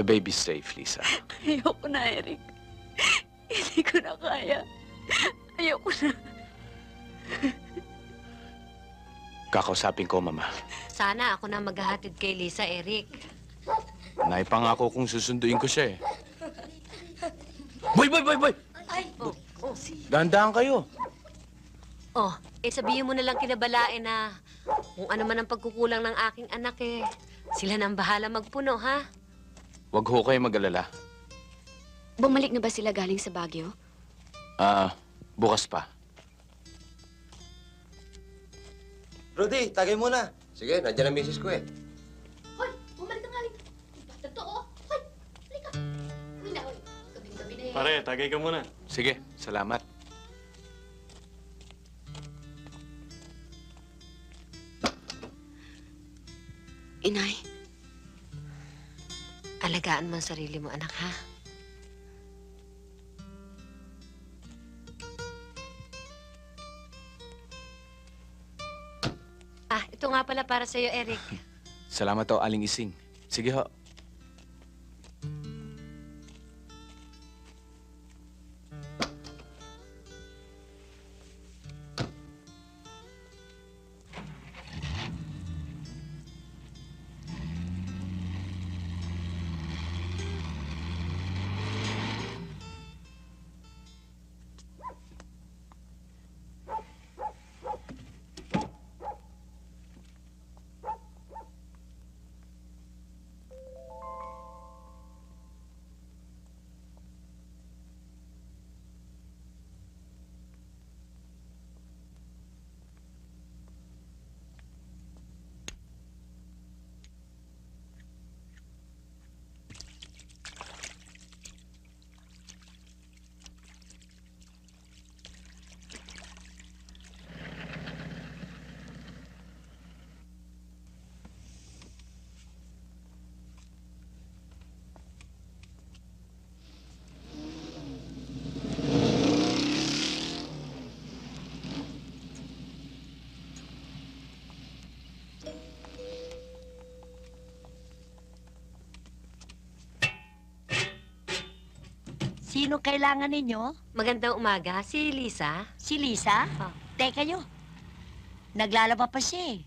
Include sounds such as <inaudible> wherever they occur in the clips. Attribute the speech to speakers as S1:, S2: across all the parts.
S1: The baby's safe, Lisa. <laughs>
S2: Ayoko na, Eric. Hindi ko na kaya. Ayoko na.
S1: Kakausapin ko, Mama.
S3: Sana ako na maghahatid kay Lisa, Eric.
S1: Naipangako kung susunduin ko siya eh. Boy, boy, boy, boy!
S3: Ay, oh, oh.
S1: Dahan-dahan kayo.
S3: Oh, eh sabihin mo na lang kinabalain na kung ano man ang pagkukulang ng aking anak eh. Sila nang bahala magpuno, ha?
S1: Huwag ho kayo mag-alala.
S2: Bumalik na ba sila galing sa Baguio?
S1: Ah, bukas pa.
S4: Rudy, tagay muna.
S5: Sige, nandiyan ang misis ko eh.
S6: Hoy, bumalik ka nga rito. Totoo? Hoy, halika. Uy na, hoy. Gabing-gabi na yan.
S7: Pare, tagay ka muna.
S1: Sige, salamat.
S2: Inay,
S3: Alagaan mo ang sarili mo, anak, ha? Ah, ito nga pala para sa'yo, Eric.
S1: Salamat to, Aling Ising. Sige ho.
S8: Sino kailangan ninyo?
S3: Magandang umaga, si Lisa.
S8: Si Lisa?
S3: Ah.
S8: Teka nyo. Naglalaba pa siya eh.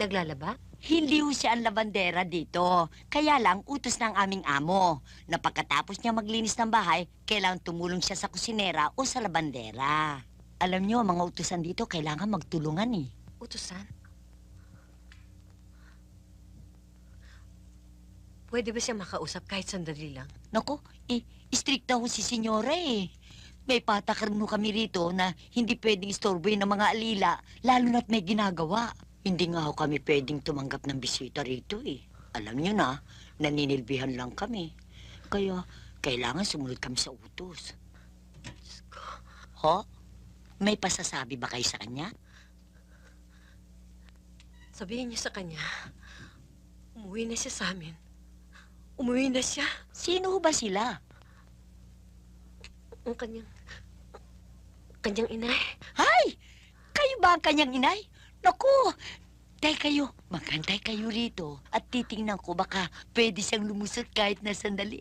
S3: Naglalaba?
S8: Hindi ho siya ang labandera dito. Kaya lang, utos ng aming amo. Na pagkatapos niya maglinis ng bahay, kailangan tumulong siya sa kusinera o sa labandera. Alam nyo, ang mga utusan dito kailangan magtulungan eh.
S3: Utusan? Pwede ba siya makausap kahit sandali lang?
S8: Naku, eh, istrikta ho si senyora eh. May patakaran ho kami rito na hindi pwedeng istorboy ng mga alila, lalo na't may ginagawa. Hindi nga ho kami pwedeng tumanggap ng bisita rito eh. Alam niyo na, naninilbihan lang kami. Kaya, kailangan sumunod kami sa utos. Ho? May pasasabi ba kayo sa kanya?
S3: Sabihin niyo sa kanya, umuwi na siya sa amin. Umuwi na siya.
S8: Sino ho ba sila?
S3: Ang kanyang... kanyang inay.
S8: Hay! Kayo ba ang kanyang inay? Naku! Tay kayo, magantay kayo rito at titingnan ko baka pwede siyang lumusot kahit na sandali.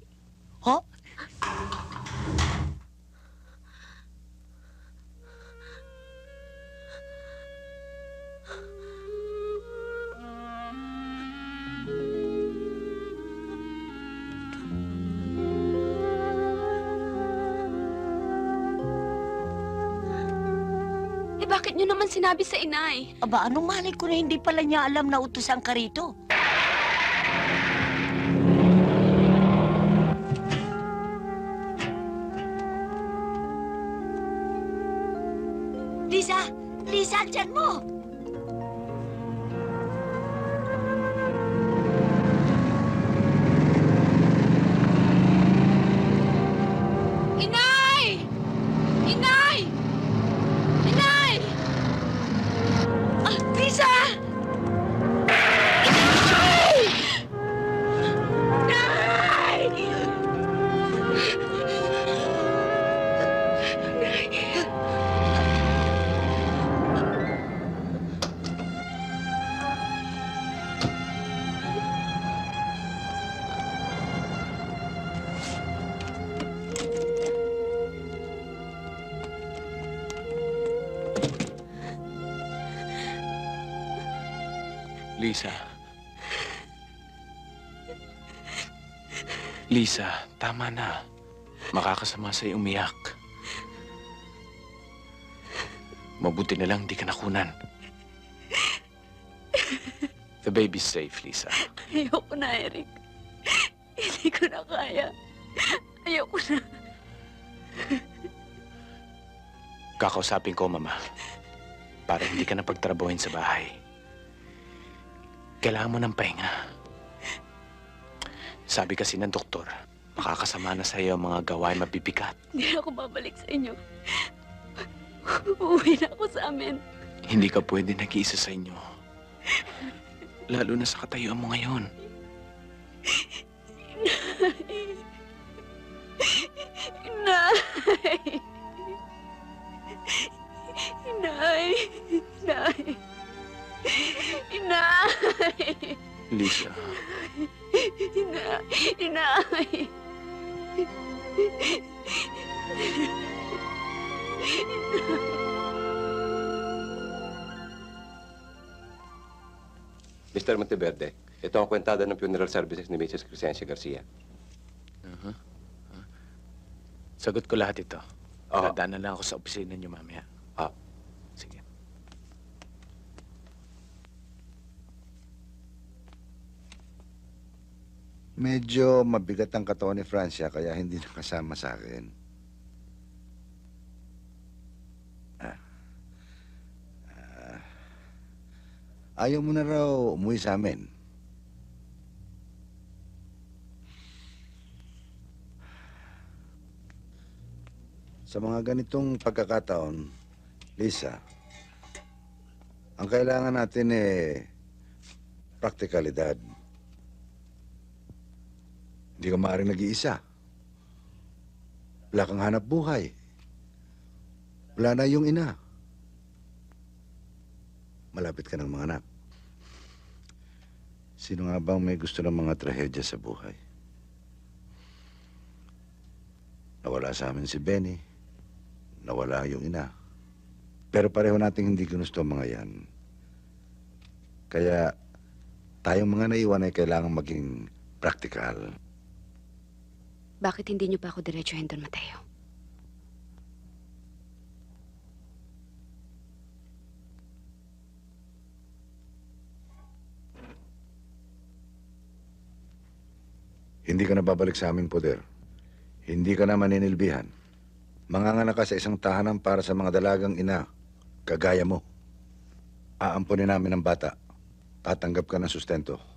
S8: Ho?
S2: eh nyo naman sinabi sa inay?
S8: Aba, anong malay ko na hindi pala niya alam na utusan ka rito? Lisa! Lisa, dyan mo! Lisa.
S1: Lisa, tama na. Makakasama sa'yo umiyak. Mabuti na lang di ka nakunan. The baby's safe, Lisa.
S2: Ayoko na, Eric. Hindi ko na kaya. Ayoko na.
S1: Kakausapin ko, Mama. Para hindi ka na pagtrabuhin sa bahay. Kailangan mo ng pahinga. Sabi kasi ng doktor, makakasama na sa iyo ang mga gawain mabibigat.
S2: Hindi na ako babalik sa inyo. Uuwi na ako sa amin.
S1: Hindi ka pwede nag-iisa sa inyo. Lalo na sa katayuan mo ngayon.
S2: Inay! Inay! Inay! Inay!
S1: Lisa,
S2: Inay! Inay!
S5: Mr. Monteverde, ito ang kwentada ng funeral services ni Mrs. Crescencia Garcia.
S1: sagot ko lahat ito.
S5: Oo.
S1: Dadaan na lang ako sa opisina niyo mamaya.
S5: Ah.
S1: Sige.
S7: Medyo mabigat ang katawan ni Francia kaya hindi nakasama sa akin. Ah. Ah. Ayaw mo na raw umuwi sa amin. Sa mga ganitong pagkakataon, Lisa, ang kailangan natin eh praktikalidad. Hindi ka maaaring nag-iisa. Wala kang hanap buhay. Wala na yung ina. Malapit ka ng mga anak. Sino nga bang may gusto ng mga trahedya sa buhay? Nawala sa amin si Benny. Nawala yung ina. Pero pareho nating hindi ginusto mga yan. Kaya tayong mga naiwan ay kailangan maging practical.
S2: Bakit hindi niyo pa ako diretsuhin doon, Mateo?
S7: Hindi ka na babalik sa aming poder. Hindi ka na maninilbihan. Manganganak ka sa isang tahanan para sa mga dalagang ina, kagaya mo. Aampunin namin ang bata. Tatanggap ka ng sustento.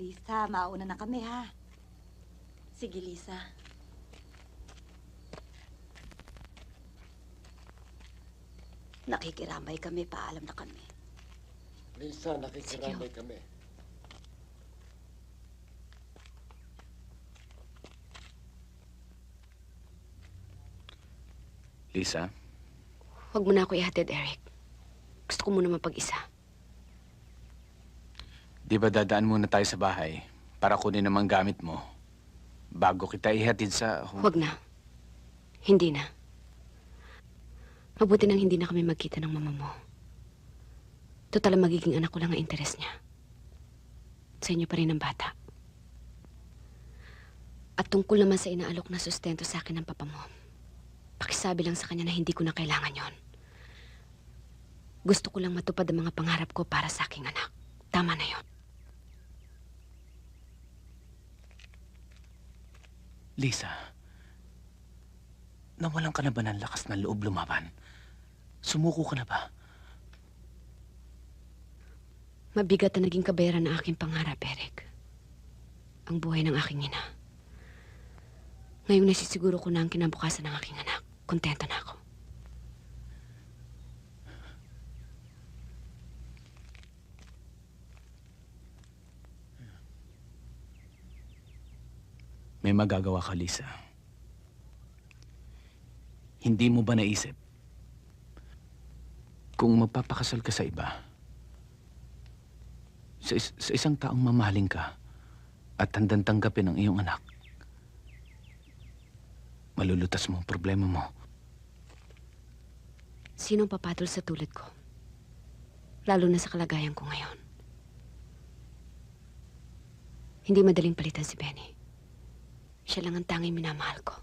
S9: Lisa, mauna na kami ha. Sige, Lisa. Nakikiramay kami, paalam na kami.
S10: Lisa, nakikiramay kami.
S1: Lisa,
S2: Huwag mo na ako ihatid, Eric. Gusto ko muna mapag-isa.
S1: Di ba dadaan muna tayo sa bahay para kunin mga gamit mo bago kita ihatid sa...
S2: Huwag na. Hindi na. Mabuti nang hindi na kami magkita ng mama mo. Total magiging anak ko lang ang interes niya. Sa inyo pa rin ang bata. At tungkol naman sa inaalok na sustento sa akin ng papa mo, pakisabi lang sa kanya na hindi ko na kailangan yon. Gusto ko lang matupad ang mga pangarap ko para sa aking anak. Tama na yon.
S1: Lisa, nawalan ka na ba ng lakas ng loob lumaban? Sumuko ka na ba?
S2: Mabigat na naging kabayaran ng aking pangarap, Eric. Ang buhay ng aking ina. Ngayong nasisiguro ko na ang kinabukasan ng aking anak, kontento na ako.
S1: May magagawa ka, Lisa. Hindi mo ba naisip kung magpapakasal ka sa iba, sa, is- sa isang taong mamahaling ka at handang tanggapin ang iyong anak, malulutas mo ang problema mo.
S2: Sinong papatol sa tulad ko? Lalo na sa kalagayan ko ngayon. Hindi madaling palitan si Benny. Siya lang ang tanging minamahal ko.